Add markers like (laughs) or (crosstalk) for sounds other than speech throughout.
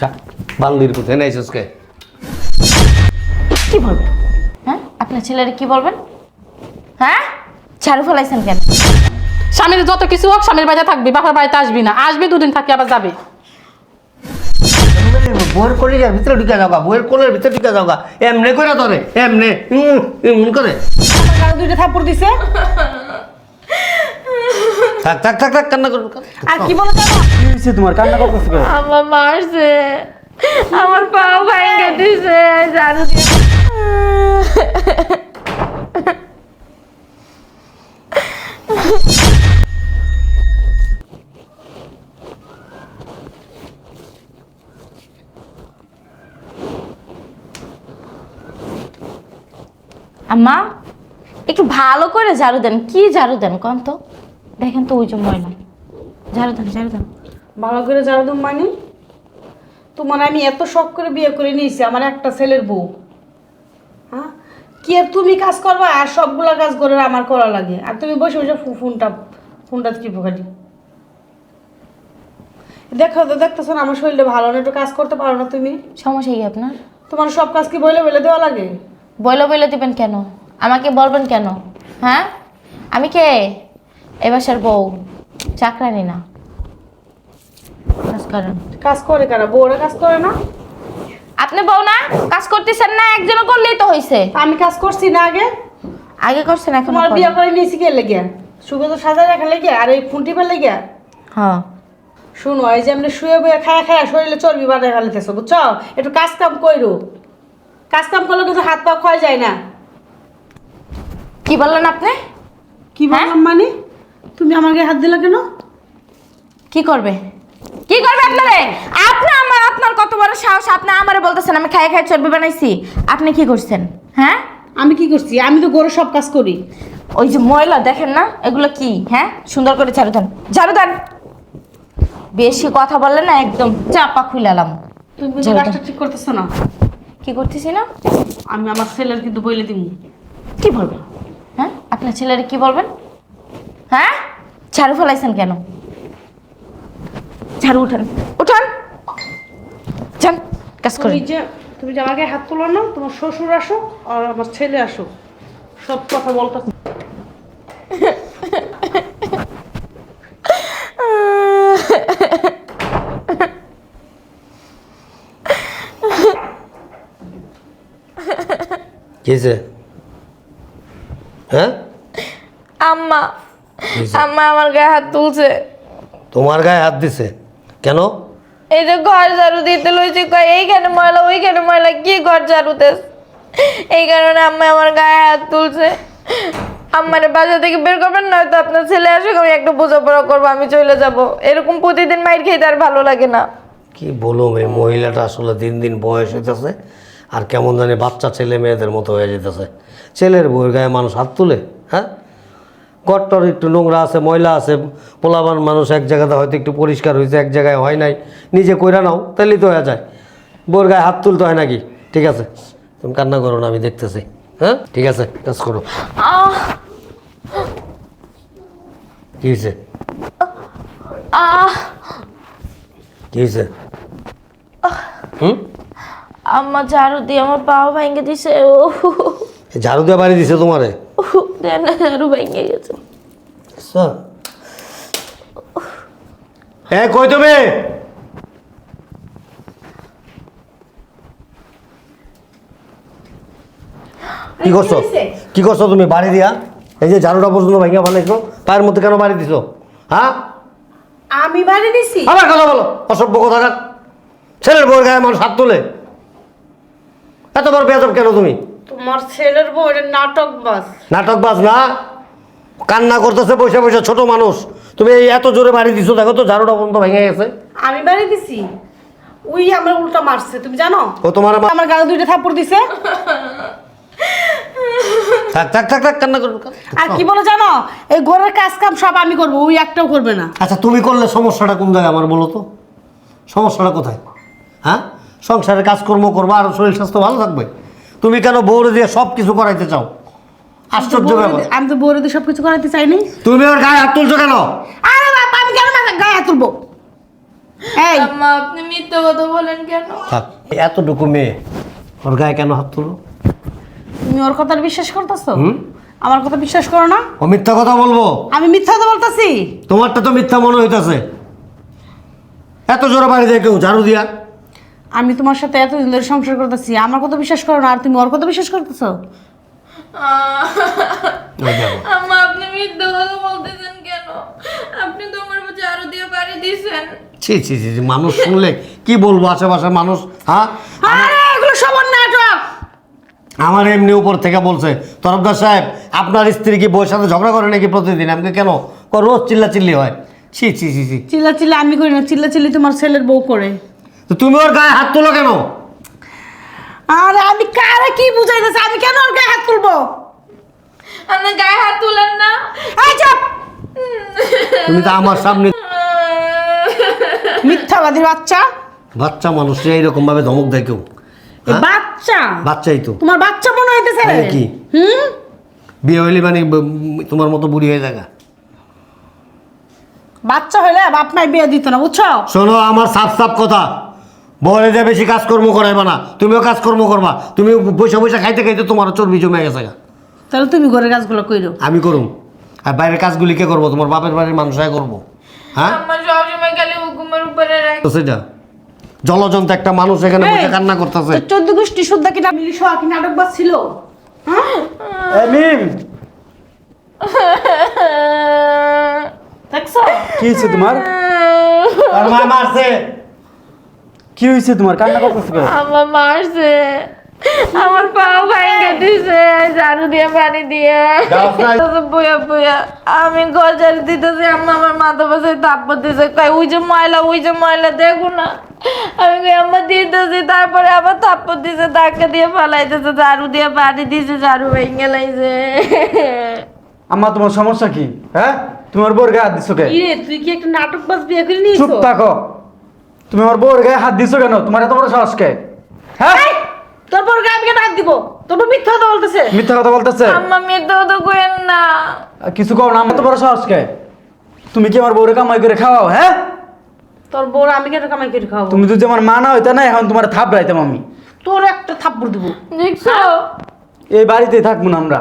যা বান্দির নেই কে কি বলবেন? হ্যাঁ? আপনার ছেলের কি বলবেন? হ্যাঁ? ঝাড়ু ফেলাইছেন কেন? স্বামীর যত কিছু হোক স্বামীর বাড়িতে থাকবি বাবার বাড়িতে আসবি না। আসবি দুদিন থাকি আবার যাবি। বইয়ের কলিজার ভিতরে ঢুকে যাওগা বইয়ের কোলের ভিতরে ঢুকে যাওগা এমনে করে ধরে এমনে উম, এমন করে। দুইটা থাপ্পড় দিছে। থাক থাক থাক থাক কান্না আর কি বলো জানো কি হয়েছে তোমার? কান্না করতেছো কেন? আমার মারছে। আমার পা ভেঙে দিছে দিয়ে আম্মা একটু ভালো করে ঝাড়ু দেন। কি ঝাড়ু দেন কন তো? দেখেন তো ওই যে ময়লা ঝাড়ু দেন ঝাড়ু দেন। ভালো করে জানো তুমি মানে? তোমার আমি এত শখ করে বিয়ে করে নিয়েছি আমার একটা ছেলের বউ। হ্যাঁ? কি আর তুমি কাজ করবা? আর সবগুলো কাজ করে আমার করা লাগে। আর তুমি বসে বসে ফোনটা ফোনটা টিপো খালি। দেখো তো দেখতেছো না আমার শরীরটা ভালো না একটু কাজ করতে পারো না তুমি? সমস্যা কি আপনার? তোমার সব কাজ কি বইলে বলে দেওয়া লাগে? বইলে বইলে দিবেন কেন? আমাকে বলবেন কেন? হ্যাঁ? আমি কে? এ বাসার বউ চাকরানি না। কাজ করেন। কাজ করে কারা? বউরা কাজ করে না? আপনি বউ না কাজ করতেছেন না একজনও করলেই তো হয়েছে আমি কাজ করছি না আগে। আগে করছেন এখন তোমার বিয়ে করে নিয়েছি কে লেগে? তো সাজায় রাখা লেগে আর এই ফোন টিপে লেগে? হ্যাঁ। শুনো এই যে আমরা শুয়ে বয়ে খায়া খায়া শরীরে চর্বি বাড়ায় ফেলতেছো বুঝছ? একটু কাজ কাম কইরো। কাজ কাম করলে কিন্তু হাত পা ক্ষয় যায় না। কি বললেন আপনি? কি বললাম মানে? তুমি আমাকে হাত দিলে কেন? কি করবে? কি করবে আপনারে? আপনি আমার আপনার কত বড় সাহস আপনি আমারে বলতেছেন আমি খাই খাই চর্বি বানাইছি। আপনি কি করছেন? হ্যাঁ? আমি কি করছি? আমি তো গরু সব কাজ করি। ওই যে ময়লা দেখেন না? এগুলো কি? হ্যাঁ? সুন্দর করে ঝাড়ু দেন। ঝাড়ু দেন। বেশি কথা বললে না একদম চাপা খুইলালাম তুমি দাও। কাজটা ঠিক করতেছো না? কি করতেছি না? আমি আমার ছেলের কিন্তু বইলে দিব কি বলবেন? হ্যাঁ? আপনার ছেলের কি বলবেন? হ্যাঁ? ঝাড়ু ফেলাইছেন কেন? ঝাড়ু উঠান। উঠান! যান কাজ করেন। যে তুমি যে আমাকে হাত তোলো না তোমার শ্বশুর আসো আর আমার ছেলে আসো সব কথা বলতেছো। কি হয়েছে হ্যাঁ? আম্মা আমার গায়ে হাত তুলছে। তোমার গায়ে হাত দিছে? কেন? এই যে ঘর ঝাড়ু দিতে লইছি কয় এইখানে ময়লা ওইখানে ময়লা কি ঘর ঝাড়ু দেস এই কারণে আম্মা আমার গায়ে হাত তুলছে। আম্মারে বাসা থেকে বের করবেন না তো আপনার ছেলে আসুক আমি একটু বোঝাপড়া করব আমি চলে যাব। এরকম প্রতিদিন মাইর খেতে আর ভালো লাগে না। কি বলো এই মহিলাটা আসলে দিন দিন বয়স হইতেছে আর কেমন জানি বাচ্চা ছেলে মেয়েদের মতো হয়ে যেতেছে। ছেলের বউয়ের গায়ে মানুষ হাত তুলে হ্যাঁ? গট্টর একটু নোংরা আছে, ময়লা আছে, পোলাবান মানুষ এক জায়গাতে হয়তো একটু পরিষ্কার হয়েছে, এক জায়গায় হয় নাই, নিজে কইরা নাও তাহলে তো হয়ে যায়। বোর গায়ে হাত তুলতে হয় নাকি? ঠিক আছে। তুমি কান্না করো না, আমি দেখতেছি। হ্যাঁ? ঠিক আছে, কাজ করো। কী হয়েছে কী হয়েছে হুম? আম্মা ঝাড়ু দিয়ে আমার পা ভেঙে দিছে, ও। ঝাড়ু দিয়ে বাড়ি দিছে তোমারে? দেন না ঝাড়ু ভেঙে গেছে। স্যার হ্যাঁ কই তুমি? কি করছ? কি করছ তুমি বাড়ি দিয়া? এই যে ঝাড়ুটা পর্যন্ত ভাঙিয়া ফেলাইছো পায়ের মধ্যে কেন বাড়ি দিছো? হ্যাঁ? আমি বাড়ি দিছি। আবার কথা বলো অসভ্য কথা ছেলের বউয়ের গায়ে মানুষ হাত তোলে। এত বড় বেয়াদব কেন তুমি? তোমার ছেলের বউ এটা নাটক বাস নাটক বাজ না? কান্না করতেছে পয়সা পয়সা ছোট মানুষ। তুমি এই এত জোরে বাড়ি দিছো দেখো তো ঝাড়ুটা পর্যন্ত ভেঙে গেছে। আমি বাড়ি দিছি? উই আমার উল্টা মারছে তুমি জানো? ও তোমার মা- আমার গালে দুইটা থাপ্পড় দিছে। থাক থাক থাক থাক কান্না করো আর কি বলে জানো? এই ঘরের কাজ কাম সব আমি করব ওই একটাও করবে না। আচ্ছা তুমি করলে সমস্যাটা কোন জায়গায় আমার বলো তো? সমস্যাটা কোথায়? হ্যাঁ? সংসারের কাজকর্ম করব আর শরীর স্বাস্থ্য ভালো থাকবে? তুমি কেন বউরে দিয়ে সব কিছু করাইতে চাও? আশ্চর্য ব্যাপার। আমি তো বউরে দিয়ে সবকিছু করাইতে চাইনি তুমি ওর গায়ে হাত তুলছো কেন? আরে বাবা আমি কেন মাথা গায়ে হাত তুলবো? এই। আম্মা আপনি মিথ্যা কথা বলেন কেন? থাক এতটুকু মেয়ে ওর গায়ে কেন হাত তুলো? তুমি ওর কথা বিশ্বাস করতেছো? হুম? আমার কথা বিশ্বাস করো না। ও মিথ্যা কথা বলব? আমি মিথ্যা কথা বলতাছি। তোমারটা তো মিথ্যা মনে হইতাছে। এত জোরে বাড়ি দেয় কেউ ঝাড়ু দিয়া আমি তোমার সাথে এতদিন ধরে সংসার করতেছি। আমার কথা বিশ্বাস করো না আর তুমি ওর কথা বিশ্বাস করতেছো। আম্মা আপনি মিথ্যা কথা বলতেছেন কেন? আপনি তো আমার বুঝে আরও দিয়ে বাড়ি দিয়েছেন। ছি ছি ছি ছি, মানুষ শুনলে কি বলব আশেপাশে মানুষ? হ্যাঁ? আরে এগুলো নাটক। আমার এমনি উপর থেকে বলছে তরফদার সাহেব আপনার স্ত্রী কি বউয়ের সাথে ঝগড়া করে নাকি প্রতিদিন? আমাকে কেন? রোজ চিল্লা চিল্লি হয়। ছি ছি ছি ছি। চিল্লা চিল্লা আমি করি না চিল্লা চিল্লি তোমার ছেলের বউ করে। তো তুমি ওর গায়ে হাত তোলো কেন? আরে আমি কারে কি বুঝাইতেছি? আমি কেন ওর গায়ে হাত তুলবো? আপনি গায়ে হাত তুলেন না। এই চাপ! তুমি তো আমার সামনে মিথ্যাবাদী বাচ্চা। বাচ্চা মানুষ এইরকম ভাবে ধমক দেয় কেউ। এ বাচ্চা? বাচ্চাই তো। তোমার বাচ্চা মনে হইতেছে? তাহলে কি? হুম? বিয়ে হইলে মানে ব- তোমার মতো বুড়ি হয়ে থাকা বাচ্চা হইলে বাপ মাই বিয়ে দিত না বুঝছ? শোনো আমার সাফ সাফ কথা। বলে যে বেশি কাজকর্ম করাইবা না তুমিও কাজকর্ম করবা তুমি বসে বসে খাইতে খাইতে তোমার চর্বি জমে গেছে তাহলে তুমি ঘরের কাজগুলো কইরো। আমি করুম। আর বাইরের কাজগুলি কে করব? তোমার বাপের বাড়ির মানুষরাই করব। হ্যাঁ? তো সেটা। জলজন্ত একটা মানুষ এখানে বসে কান্না করতেছে। চোদ্দ গোষ্ঠী শুদ্ধা কি মিলি সোয়া কি নাটক বাজ ছিল হ্যাঁ (laughs) কি হয়েছে তোমার? (laughs) আর মা মারছে। কি হয়েছে তোমার? কান্না করতেছো কেন? আমার মারছে। আমার পাও ভাঙে দিছে। ঝাড়ু দিয়ে পানি দিয়ে। গাছ। বইয়া বইয়া আমি ঘর ঝাড়ু দিতেছি আম্মা আমার মাথা পাশে তাপ্পর দিছে। কয় ওই যে ময়লা ওই যে ময়লা দেখো না। আমি কই আম্মা দিতেছি তারপরে আবার তাপ্পর দিছে ধাক্কা দিয়ে ফালাইতেছে ঝাড়ু দিয়ে পানি দিছে ঝাড়ু ভেঙে লাইছে। আম্মা তোমার সমস্যা কি? হ্যাঁ? তোমার বোর গায়ে হাত দিছো কে ইরে তুই কি একটা নাটক বাজ বিয়ে করে নিয়েছো? চুপ থাকো। তুমি আমার বোর গায়ে হাত দিছো কেন? তোমার এত বড় সাহস কে? হ্যাঁ? এই, তোর পর গায়ে আমি কেন হাত দিব? তোর বউ মিথ্যা কথা বলতেছে। মিথ্যা কথা বলতেছে? আম্মা মিথ্যা তো কেন না। কিছু কও না আমার তো বড় সাহস কে? তুমি কি আমার বউরে কামাই করে খাওয়াও হ্যাঁ? তোর বউ আমি কেন কামাই করে খাব তুমি যদি আমার মা না হইতা না এখন তোমার থাপ রাইতাম আমি। তোর একটা থাপ্পড় দিব। দেখছ? এই বাড়িতেই থাকব না আমরা।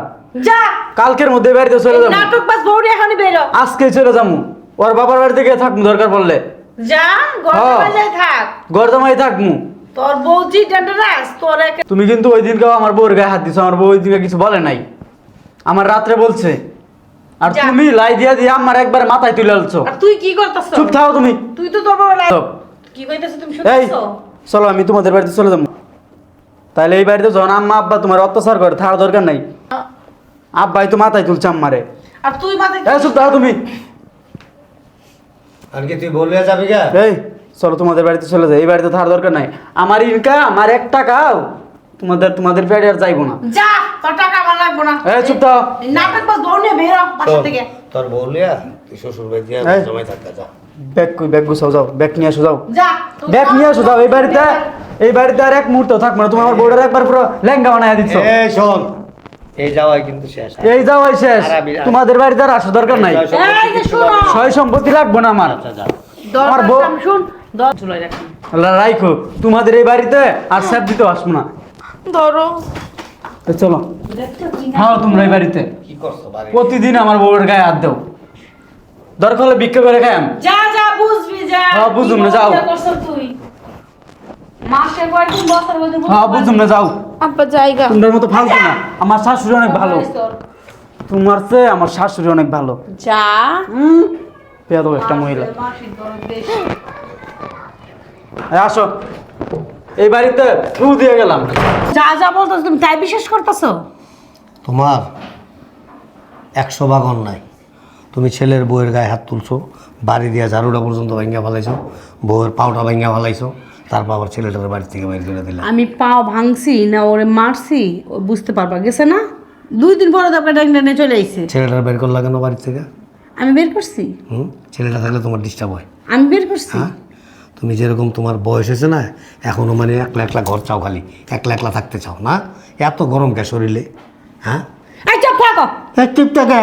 যা। কালকের মধ্যে এই বাড়িতে চলে যাব। নাটক বাজ বউরি এখনই বেরো। আজকে চলে যাব। ওর বাবার বাড়িতে গিয়ে থাকব দরকার পড়লে। যা ঘরে। থাক। গরদামাই থাকব তোর বউ ডেন্ডারাস তোর তুমি কিন্তু ওই দিনকেও আমার বউর গায়ে হাত দিছো আমার বউ ওই দিনকে কিছু বলে নাই। আমার রাত্রে বলছে আর তুমি লাই দিয়া দিয়ে আমার একবার মাথায় তুলে আলছো আর তুই কি করতেছ? চুপ থাও তুমি। তুই তো তোর লাই- কি কইতেছ তুমি এই চলো আমি তোমাদের বাড়িতে চলে যাব। তাহলে এই বাড়িতে যখন আম্মা আব্বা তোমার অত্যাচার করে থাকার দরকার নাই। আব্বাই তো মাথায় তুলছে আম্মারে। আর তুই মাথায় চুপ থাও তুমি। আর কি তুই বললে যাবি গা? এই চলো তোমাদের বাড়িতে চলে যাই। এই বাড়িতে থাকার দরকার নাই। আমার ইনকাম আমার এক টাকাও তোমাদের তোমাদের আর যাইবো না। যা তোর টাকা আমার লাগবো না। এই চুপ থাও এই নাটক বাজ বউ নিয়ে বেরো বাসা থেকে। তোর তুই শ্বশুর বাড়ি। জমাই যা। ব্যাগ কই ব্যাগ গুছাও যাও। ব্যাগ নিয়ে আসো যাও। যা ব্যাগ নিয়ে আসো যাও। এই বাড়িতে এই বাড়িতে আর এক মুহূর্ত থাকব না। তুমি আমার বোর্ডের একবার পুরো লেহেঙ্গা বানায় দিচ্ছ। এই শোন। এই যাওয়াই কিন্তু শেষ। এই যাওয়াই শেষ। তোমাদের বাড়িতে আর আসা দরকার নাই। এই যে শোনো। সয় সম্পত্তি লাগবো না আমার। আচ্ছা আমার বউ- রাইখো। তোমাদের এই বাড়িতে আর স্যাপ দিতে আসব না। ধরো। চলো। হ্যাঁ তোমরা এই বাড়িতে। কি করছ বাড়ি প্রতিদিন আমার বউয়ের গায়ে হাত দাও। দরকার হলে ভিক্ষা করে খাই আমি। যা যা বুঝবি যা। হ্যাঁ, বুঝুম না, যাও। তুই। মাসে কয়দিন বছর বছর হ্যাঁ বুঝুম না যাও। আব্বা জায়গা। তোমাদের মতো ফালতু না। আমার শাশুড়ি অনেক ভালো। তোমার চেয়ে আমার শাশুড়ি অনেক ভালো। যা। পেয়াদব একটা মহিলা। আসো। এই বাড়িতে ফু দিয়ে গেলাম। যা যা বলতেছ তুমি তাই বিশ্বাস করতেছো? তোমার একশো ভাগ অন্যায়। তুমি ছেলের বউয়ের গায়ে হাত তুলছো বাড়ি দিয়া ঝাড়ুটা পর্যন্ত ভাঙ্গা ফেলাইছো বউয়ের পাউটা ভাঙ্গা ফেলাইছো। তারপর আবার ছেলেটার বাড়ি থেকে বাইর করে দিলা আমি পাও ভাঙছি না ওরে মারছি ও বুঝতে পারবা। গেছে না? দুই দিন পরে তো আপনার নিয়ে চলে আইছে। ছেলেটার বের করলা কেন বাড়ি থেকে? আমি বের করছি। হুম? ছেলেটা থাকলে তোমার ডিস্টার্ব হয়। আমি বের করছি। হ্যাঁ? তুমি যেরকম তোমার বয়স হয়েছে না এখনও মানে একলা একলা ঘর চাও খালি একলা একলা থাকতে চাও না? এত গরম কে শরীরে? হ্যাঁ? এই চুপ থাকো। এক টিপটাকে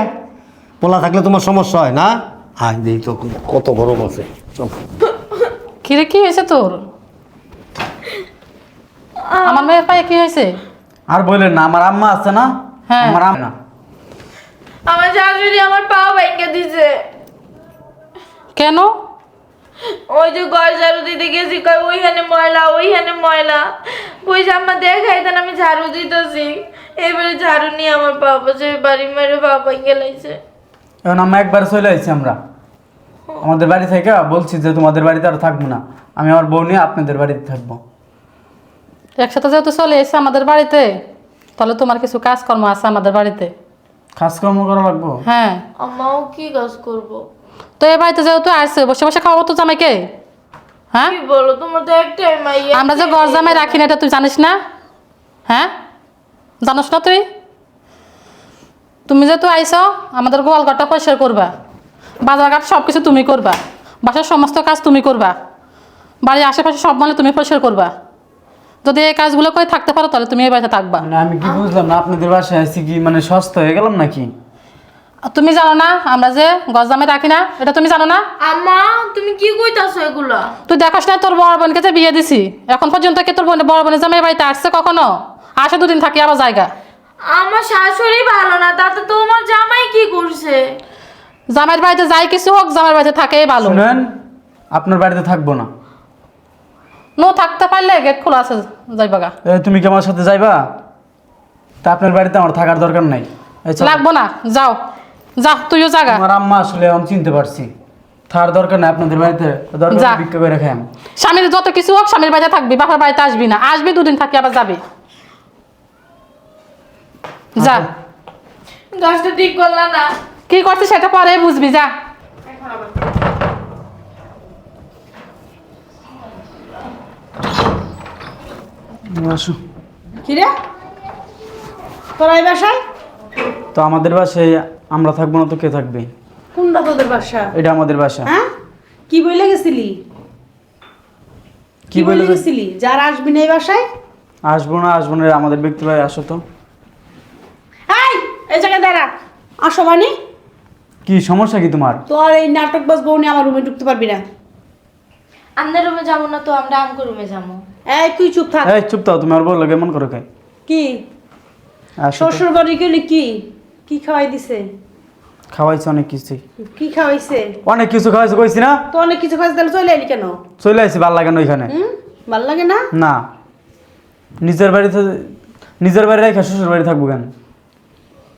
পোলা থাকলে তোমার সমস্যা হয় না? আজ দিই তো কত গরম আছে। চল। কিরে কি হয়েছে তোর? আমার মেয়ের পায়ে কি হয়েছে? আর বললেন না আমার আম্মা আছে না? হ্যাঁ। আমার আম্মা আমার শাশুড়ি আমার পা ভেঙে দিছে। কেন? ওই যে ঘর ঝাড়ু দিতে গেছি কই ওইখানে ময়লা ওইখানে ময়লা। ওই যে আমার দেখাই দেন আমি ঝাড়ু দিতেছি। এবারে ঝাড়ু নিয়ে আমার পা বসে বাড়ি মেরে পা ভেঙে লাইছে। এখন আম্মা একবার চলে আসছি আমরা। আমাদের বাড়ি থেকে বলছি যে তোমাদের বাড়িতে আর থাকব না। আমি আমার বউ নিয়ে আপনাদের বাড়িতে থাকব। একসাথে যেহেতু চলে এসে আমাদের বাড়িতে তাহলে তোমার কিছু কাজকর্ম আছে আমাদের বাড়িতে। কাজকর্ম করা লাগবো? হ্যাঁ। আমাও কি কাজ করব? তো এ বাড়িতে যেহেতু আসছে বসে বসে খাওয়াবো তো জামাইকে হ্যাঁ? কি বলো তোমার তো একটাই মাইয়া আমরা যে ঘর জামাই রাখি না এটা তুই জানিস না? হ্যাঁ? জানিস না তুই? তুমি যেহেতু আইস আমাদের গোয়ালঘরটা পরিষ্কার করবা। বাজারঘাট সব কিছু তুমি করবা। বাসার সমস্ত কাজ তুমি করবা। বাড়ির আশেপাশে সব মানে তুমি পরিষ্কার করবা। যদি এই কাজগুলো করে থাকতে পারো তাহলে তুমি এই বাড়িতে থাকবা। মানে আমি কি বুঝলাম না আপনাদের বাসায় আছি কি মানে সস্তা হয়ে গেলাম নাকি? আর তুমি জানো না আমরা যে গজ জামাই রাখি না এটা তুমি জানো না? আম্মা তুমি কি কইতাছো এগুলা? তুই দেখাস না তোর বড় বোনকে যে বিয়ে দিছি। এখন পর্যন্ত কে তোর বোন বড় বোনের জামাই বাড়িতে আসছে কখনো? আসে দুদিন থাকি আবার জায়গা। আমার শাশুড়ি ভালো না তাতে তোমার জামাই কি করছে? জামাইয়ের বাড়িতে যাই কিছু হোক জামাইয়ের বাড়িতে থাকে ভালো। শুনেন আপনার বাড়িতে থাকব না। নো থাকতে পারলে গেট খোলা আছে যাইবাগা এ, তুমি কি আমার সাথে যাইবা? তা আপনার বাড়িতে আমার থাকার দরকার নাই। এই চলো। লাগবো না যাও। যা তুইও জাগা আমার আম্মা আসলে আমি চিনতে পারছি। থার দরকার নাই আপনাদের বাড়িতে দরকার যা। হলে ভিক্ষা করে খাই আমি স্বামীর যত কিছু হোক স্বামীর বাড়িতে থাকবি বাবার বাড়িতে আসবি না। আসবি দুদিন থাকি আবার যাবি। যা। গাছটা ঠিক করলা না। কি করছিস সেটা পরে বুঝবি যা। আসো। কিরে? তোরা এই বাসায়? তো আমাদের বাসায় আমরা থাকব না তো কে থাকবে? কোনটা তোদের বাসা? এটা আমাদের বাসা। হ্যাঁ? কি বলে গেছিলি? কি বলে গেছিলি? যার আসবি না এই বাসায়? আসব না আসব না আমাদের ব্যক্তি ভাই আসো তো। এই এই জায়গায় দাঁড়া। আসো মানে। কি সমস্যা কি তোমার? তোর এই নাটক বাস বউ নিয়ে আমার রুমে ঢুকতে পারবি না। আমাদের রুমে যাব না তো আমরা আমকো রুমে যাব। এই তুই চুপ থাক। এই চুপ থাও তুমি আর বলল কেমন করো খাই। কি? শ্বশুর বাড়ি গেলি কি? কি খাওয়াই দিছে? খাওয়াইছে অনেক কিছু কি খাওয়াইছে? অনেক কিছু খাওয়াইছে কইছি না? তো অনেক কিছু খাওয়াইছে তাহলে চলে এলি কেন? চলে আসছি ভালো লাগে না ওইখানে। ভালো লাগে না? না। নিজের বাড়িতে নিজের বাড়ি রেখে শ্বশুর বাড়ি থাকব কেন?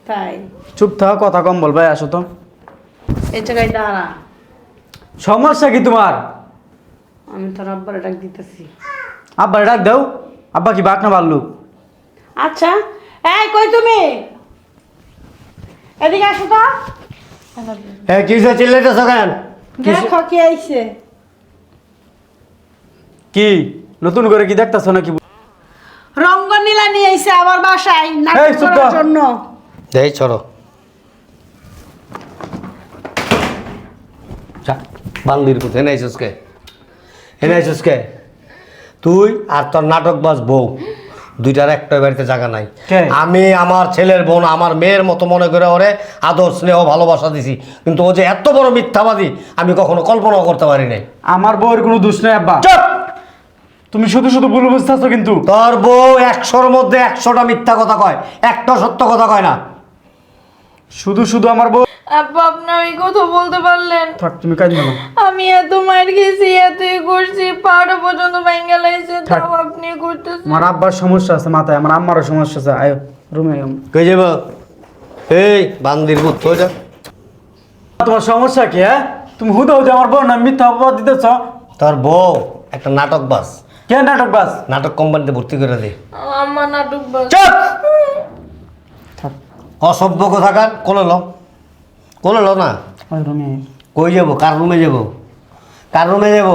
তাই। চুপ থাও কথা কম বল ভাই আসো তো। এই জায়গায় দাঁড়া। সমস্যা কি তোমার? আমি তোর আব্বারে ডাক দিতেছি। আব্বা ডাক দাও। আব্বা কি বাক না বাল্লুক আচ্ছা। এই কই তুমি? এদিকে আসো তো। হ্যাঁ কি চিল্লাইতেছ কেন? দেখো কি আইছে কি? নতুন করে কি দেখতেছো নাকি? রঙ্গনীলা নিয়ে আইছে আমার বাসায় এই, নাটক করার কর। জন্য। দেই ছড়ো যা বান্দির পুত এনে আইসুস কে? এনে আইসুস কে? তুই আর তোর নাটক বাস বউ। দুইটার একটা বাড়িতে জায়গা নাই? আমি আমার ছেলের বোন আমার মেয়ের মতো মনে করে ওরে আদর স্নেহ ভালোবাসা দিছি। কিন্তু ও যে এত বড় মিথ্যাবাদী আমি কখনো কল্পনাও করতে পারি নাই। আমার বউয়ের কোনো দোষ নেই আব্বা। তুমি শুধু শুধু ভুল বুঝতেছো কিন্তু। তোর বউ একশোর মধ্যে একশোটা মিথ্যা কথা কয় একটা সত্য কথা কয় না। শুধু শুধু আমার বউ আব্বা আপনি ওই কথা বলতে পারলেন। থাক তুমি কাজ না আমি এত মার খেয়েছি এত করছি পাহাড় পর্যন্ত ভেঙে লাইছে থাক। তাও আপনি করতেছেন। আমার আব্বার সমস্যা আছে মাথায় আমার আম্মারও সমস্যা আছে। আয় রুমে কই যাব এই বান্দির পুত হয়ে যা? তোমার সমস্যা কি হ্যাঁ? তুমি হুদা হুদা আমার বউ না মিথ্যা অপবাদ দিতেছ? তোর বউ একটা নাটক বাস কে নাটক বাস নাটক কোম্পানিতে ভর্তি করে দে। আমার নাটক বাস চুপ! অসভ্য কোথাকার কোলে ল কোলে ল না। ওই রুমে কই যাব? কার রুমে যাব? কার রুমে যাব?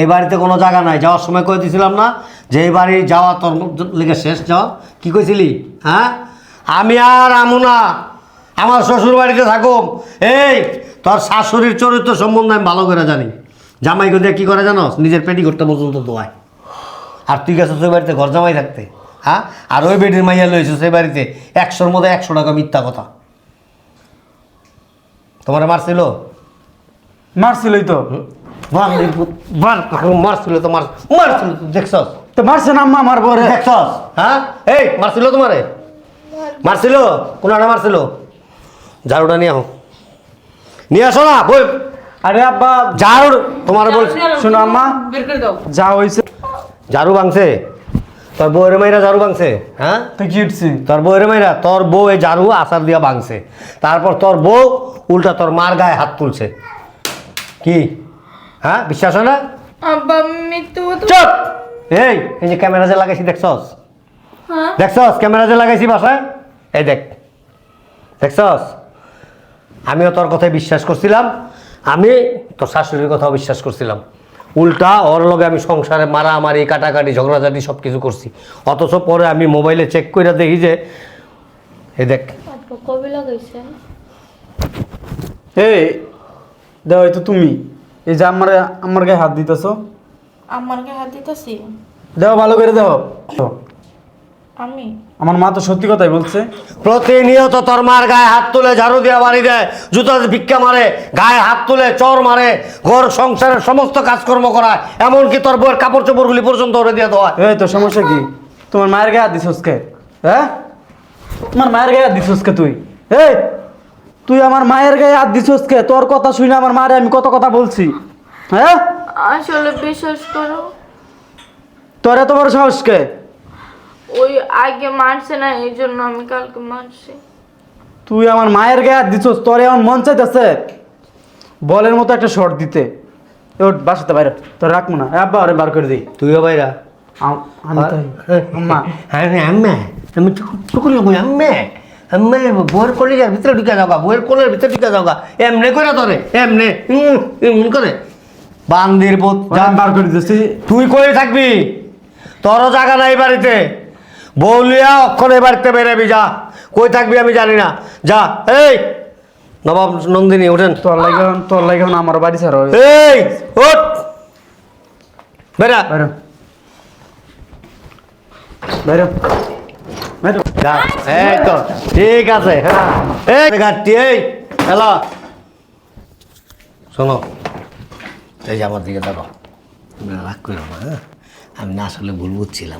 এই বাড়িতে কোনো জায়গা নাই। যাওয়ার সময় কই দিছিলাম না? যে এই বাড়ি যাওয়া তোর লেগে শেষ যাওয়া কি কইছিলি? হ্যাঁ? আমি আর আমু না। আমার শ্বশুর বাড়িতে থাকুম এই তোর শাশুড়ির চরিত্র সম্বন্ধে আমি ভালো করে জানি। জামাই দিয়ে কী করে জানো নিজের পেটি করতে পর্যন্ত দোয়ায় আর তুই গেছিস ওই বাড়িতে ঘর জামাই থাকতে? হ্যাঁ? আর ওই বেটির মাইয়া লইছো সেই বাড়িতে। একশোর মধ্যে একশো টাকা মিথ্যা কথা। তোমার মারছিল? মারছিলই তো। মারছিল তো মার মারছিল তো দেখছস? তো মারছেন আম্মা আমার পরে দেখছস? হ্যাঁ? এই মারছিল তোমারে? মারছিল? কোনটা মারছিল? ঝাড়ুটা নিয়ে আহ। নিয়ে আসো না বই আরে আব্বা ঝাড়ু তোমার বল শোনো আম্মা। বের করে দাও। যা হয়েছে ঝাড়ু ভাঙছে? তোর বউয়ের মাইরা ঝাড়ু ভাঙছে হ্যাঁ? তো কি উঠছি তোর বউয়ের মাইরা তোর বউ এই ঝাড়ু আচার দিয়া ভাঙছে। তারপর তোর বউ উল্টা তোর মার গায়ে হাত তুলছে। কি? হ্যাঁ বিশ্বাস হয় না? আব্বা মৃত্যু চুপ! এই এই যে ক্যামেরা যে লাগাইছি দেখছস? হ্যাঁ। দেখছস ক্যামেরা যে লাগাইছি বাসায়? এই দেখ। দেখছস? আমিও তোর কথায় বিশ্বাস করছিলাম। আমি তোর শাশুড়ির কথাও বিশ্বাস করছিলাম। উল্টা ওর লগে আমি সংসারে মারামারি কাটাকাটি ঝগড়াঝাটি সব কিছু করছি। অথচ পরে আমি মোবাইলে চেক করে দেখি যে এই দেখ। এই দেও তো তুমি। এই যে আমার আমার গায়ে হাত দিতেছো। আমার গায়ে হাত দিতেছি? দেও ভালো করে দেও। আমি? আমার মা তো সত্যি কথাই বলছে। প্রতিনিয়ত তোর মার গায়ে হাত তুলে ঝাড়ু দিয়া বাড়ি দেয় জুতা ভিক্ষা মারে গায়ে হাত তুলে চর মারে ঘর সংসারের সমস্ত কাজকর্ম করায় এমনকি তোর বউয়ের কাপড় চোপড়গুলি পর্যন্ত ওরে দিয়ে দেওয়া এই তো সমস্যা কি? তোমার মায়ের গায়ে হাত দিছস কে হ্যাঁ? তোমার মায়ের গায়ে হাত দিছস কে তুই? এই তুই আমার মায়ের গায়ে হাত দিছস কে তোর কথা শুনে আমার মারে আমি কত কথা বলছি? হ্যাঁ? আসলে বিশ্বাস করো। তোর এত বড় সাহস কে? ওই আগে মারছে না এই জন্য আমি কালকে মারছি। তুই আমার মায়ের গায়ে হাত দিছস তোর এমন মন চাইতেছে বলের মতো একটা শর্ট দিতে। ওঠ বাসাতে বাইরে তোর রাখব না। আব্বা ওরে বার করে দিই। তুইও বাইরা আম- আমি তাই। আম্মা। আরে আম্মা আমি চুকুল বই আম্মা? আম্মা বইয়ের কলেজের ভিতরে ঢুকে যাওগা বইয়ের কোলের ভিতরে ঢুকে যাওগা এমনে করে এমনে। এমনি করে। বান্দির যা। বার করে তুই কই থাকবি? তোরও জায়গা নাই বাড়িতে। বৌলিয়া অক্ষরে বাড়িতে বেরাবি যা। কই থাকবি আমি জানি না। যা এই! নবাব নন্দিনী ওঠেন। তোর লাগে তোর লাগে আমার বাড়ি ছাড়া। এই ওঠ! বেরা বাইরে বাইরে যা এই তো ঠিক আছে হ্যাঁ। এই গাড়ি এই হ্যালো শোনো এই যে আমার দিকে দেখো রাগ করো না হ্যাঁ। আমি না আসলে ভুল বুঝছিলাম।